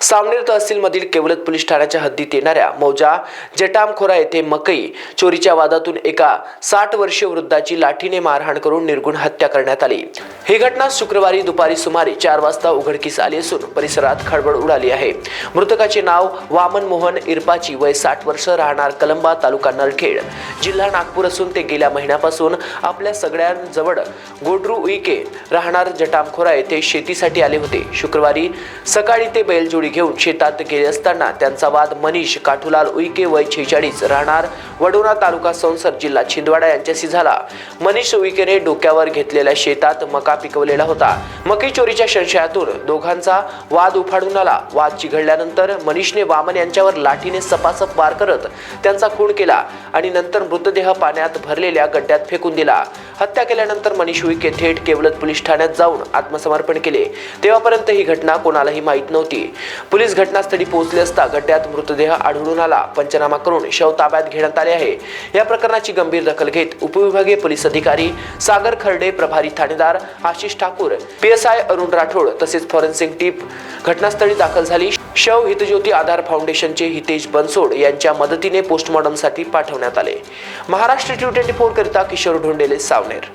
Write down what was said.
Saoner तहसीलमधील केवलत police ठाण्याच्या हद्दीत येणाऱ्या मौजा जटामखोरा येथे मकई चोरीच्या वादातून एका साठ वर्षीय वृद्धाची लाठीने मारहाण करून निर्गुण हत्या करण्यात आली. ही घटना शुक्रवारी दुपारी सुमारे चार वाजता उघडकीस आली असून परिसरात खळबळ उडाली आहे. मृतकाचे नाव वामन मोहन इरपाची वय साठ वर्ष राहणार कलंबा तालुका नरखेड जिल्हा नागपूर असून ते गेल्या महिन्यापासून आपल्या सगळ्यांजवळ गोडरू उईके राहणार जटामखोरा येथे शेतीसाठी आले होते. शुक्रवारी सकाळी ते बैलजोडी घेऊन शेतात गेले असताना त्यांचा वाद मनीष काठुलाल उईके वय छेचाळीस राहणार वडोणा तालुका संसद जिल्हा छिंदवाडा यांच्याशी झाला. मनीष उईकेने डोक्यावर घेतलेल्या शेतात मका पिकवलेला होता. मकी चोरीच्या संशयातून दोघांचा वाद उफाडून आला. वाद चिघळल्यानंतर मनीषने वामन यांच्यावर लाठीने सपासप वार करत त्यांचा खून केला आणि नंतर मृतदेह पाण्यात भरलेल्या गड्ड्यात फेकून दिला. हत्या केल्यानंतर मनीष उईके थेट केवलत पोलीस ठाण्यात जाऊन आत्मसमर्पण केले. तेव्हापर्यंत ही घटना कोणालाही माहीत नव्हती. पोलीस घटनास्थळी पोहोचले असता गड्ड्यात मृतदेह आढळून आला. पंचनामा करून शव ताब्यात घेण्यात आले आहे. या प्रकरणाची गंभीर दखल घेत उपविभागीय पोलीस अधिकारी सागर खर्डे प्रभारी ठाणेदार आशिष ठाकूर पीएसआय अरुण राठोड तसेच फॉरेन्सिक टीप घटनास्थळी दाखल झाली. शव हितज्योती आधार फाउंडेशनचे हितेश बनसोड यांच्या मदतीने पोस्टमॉर्टमसाठी पाठवण्यात आले. महाराष्ट्र ट्यू ट्वेंटी फोर करिता किशोर ढोंडेले सावनेर.